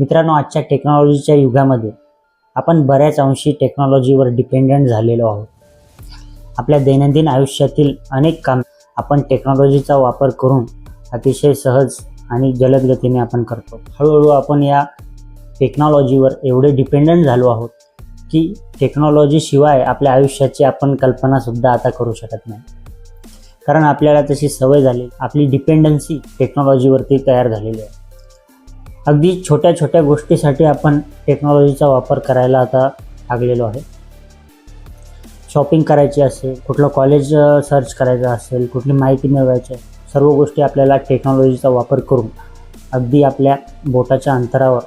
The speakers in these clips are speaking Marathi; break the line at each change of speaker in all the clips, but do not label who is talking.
मित्रांनो आजच्या टेक्नॉलॉजीच्या युगामध्ये आपण बऱ्याच अंशी टेक्नॉलॉजीवर डिपेंडंट झालेलो आहोत. आपल्या दैनंदिन आयुष्यातील अनेक काम आपण टेक्नॉलॉजीचा वापर करून अतिशय सहज आणि जलद गतीने आपण करतो. हळूहळू आपण या टेक्नॉलॉजीवर एवढे डिपेंडंट झालो आहोत की टेक्नॉलॉजीशिवाय आपल्या आयुष्याची आपण कल्पनासुद्धा आता करू शकत नाही. कारण आपल्याला तशी सवय झाली आपली डिपेंडन्सी टेक्नॉलॉजीवरती तयार झालेली आहे. अगदी छोट्या छोट्या गोष्टीसाठी आपण टेक्नॉलॉजीचा वापर करायला आता लागलेलो आहे. शॉपिंग करायची असेल कुठलं कॉलेज सर्च करायचं असेल कुठली माहिती मिळवायची आहे, सर्व गोष्टी आपल्याला टेक्नॉलॉजीचा वापर करून अगदी आपल्या बोटाच्या अंतरावर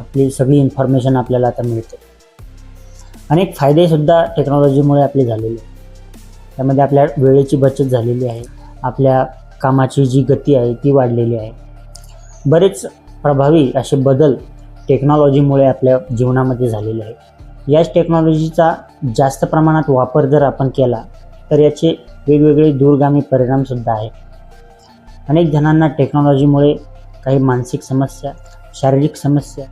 आपली सगळी इन्फॉर्मेशन आपल्याला आता मिळते. अनेक फायदेसुद्धा टेक्नॉलॉजीमुळे आपले झालेले त्यामध्ये आपल्या वेळेची बचत झालेली आहे आपल्या कामाची जी गती आहे ती वाढलेली आहे. बरेच प्रभावी असे बदल टेक्नॉलॉजीमुळे आपल्या जीवनामध्ये झालेले आहे याच टेक्नॉलॉजीचा जास्त प्रमाणात वापर जर आपण केला तर याचे वेगवेगळे दूरगामी परिणामसुद्धा आहेत. अनेक जणांना टेक्नॉलॉजीमुळे काही मानसिक समस्या शारीरिक समस्या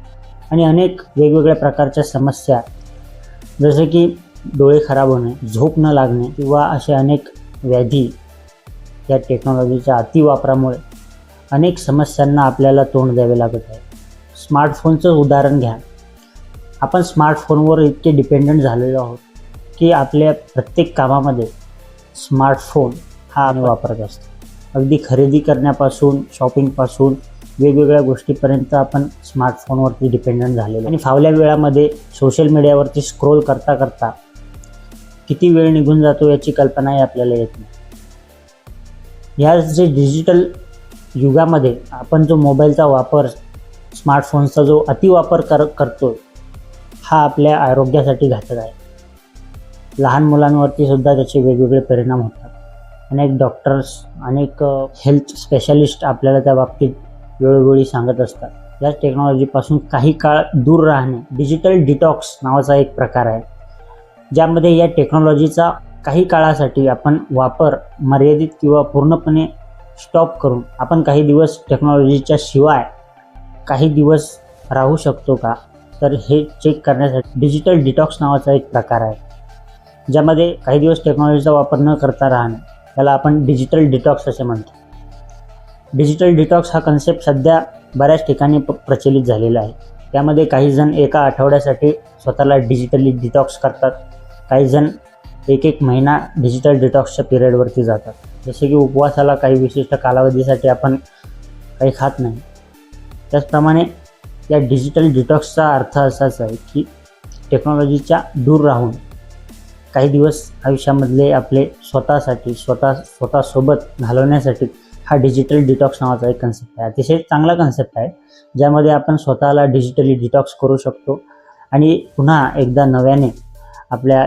आणि अनेक वेगवेगळ्या प्रकारच्या समस्या जसे की डोळे खराब होणे झोप न लागणे किंवा असे अनेक व्याधी या टेक्नॉलॉजीच्या अतिवापरामुळे अनेक समस्यांना आपल्याला तोंड द्यावे लागत आहे. स्मार्टफोनचं उदाहरण घ्या. आपण स्मार्टफोनवर इतके डिपेंडंट झालेलो आहोत की आपल्या प्रत्येक कामामध्ये स्मार्टफोन हा आम्ही वापरत असतो. अगदी खरेदी करण्यापासून शॉपिंगपासून वेगवेगळ्या गोष्टीपर्यंत आपण स्मार्टफोनवरती डिपेंडंट झालेलो आणि फावल्या वेळामध्ये सोशल मीडियावरती स्क्रोल करता करता किती वेळ निघून जातो याची कल्पनाही आपल्याला येत नाही. या जे डिजिटल युगामध्ये आपण जो मोबाईलचा वापर स्मार्टफोनचा जो अतिवापर कर करतो हा आपल्या आरोग्यासाठी घातक आहे. लहान मुलांवरती सुद्धा त्याचे वेगवेगळे परिणाम होतात. अनेक डॉक्टर्स अनेक हेल्थ स्पेशालिस्ट आपल्याला त्या बाबतीत वेळोवेळी सांगत असतात. या टेक्नॉलॉजीपासून काही काळ दूर राहणे डिजिटल डिटॉक्स नावाचा एक प्रकार आहे. ज्यामध्ये या टेक्नॉलॉजीचा काही काळासाठी आपण वापर मर्यादित किंवा पूर्णपणे स्टॉप करून आपण काही दिवस टेक्नॉलॉजीच्या शिवाय काही दिवस राहू शकतो का? तर हे चेक करण्यासाठी डिजिटल डिटॉक्स नावाचा एक प्रकार आहे. ज्यामध्ये काही दिवस टेक्नॉलॉजीचा वापर न करता राहणं त्याला आपण डिजिटल डिटॉक्स असे म्हणतो. डिजिटल डिटॉक्स हा कन्सेप्ट सध्या बऱ्याच ठिकाणी प प्रचलित झालेला आहे. त्यामध्ये काही जण एका आठवड्यासाठी स्वतःला डिजिटली डिटॉक्स करतात. काही जण एक एक महिना डिजिटल डिटॉक्सच्या पिरियडवरती जातात. जसे की उपवासाला काही विशिष्ट कालावधीसाठी आपण काही खात नाही. त्याचप्रमाणे या डिजिटल डिटॉक्सचा अर्थ असाच आहे की टेक्नॉलॉजीच्या दूर राहून काही दिवस आयुष्यामधले आपले स्वतःसाठी स्वतः स्वतःसोबत घालवण्यासाठी हा डिजिटल डिटॉक्स नावाचा एक कन्सेप्ट आहे. अतिशय चांगला कन्सेप्ट आहे ज्यामध्ये आपण स्वतःला डिजिटली डिटॉक्स करू शकतो आणि पुन्हा एकदा नव्याने आपल्या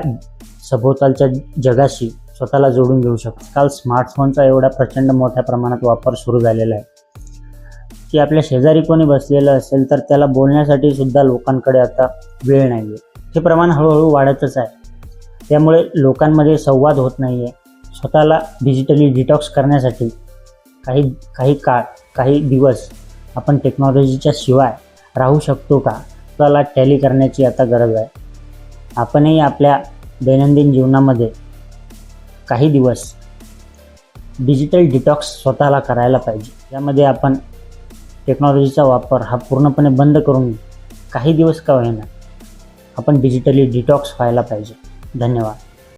सभोवतालच्या जगाशी स्वतःला जोडून घेऊ शकतो. काल स्मार्टफोनचा एवढा प्रचंड मोठ्या प्रमाणात वापर सुरू झालेला आहे. की आपल्या शेजारी कोणी बसलेलं असेल तर त्याला बोलण्यासाठी सुद्धा लोकांकडे आता वेळ नाही आहे हे प्रमाण हळूहळू वाढतच आहे. त्यामुळे लोकांमध्ये संवाद होत नाही आहे स्वतःला डिजिटली डिटॉक्स करण्यासाठी काही काही काळ काही दिवस आपण टेक्नॉलॉजीच्या शिवाय राहू शकतो का? त्याला टॅली करण्याची आता गरज आहे. आपणही आपल्या दैनंदिन जीवनामध्ये काही दिवस डिजिटल डिटॉक्स स्वतःला करायला पाहिजे. यामध्ये आपण टेक्नॉलॉजीचा वापर हा पूर्णपणे बंद करून काही दिवस का होईना आपण डिजिटली डिटॉक्स व्हायला पाहिजे. धन्यवाद.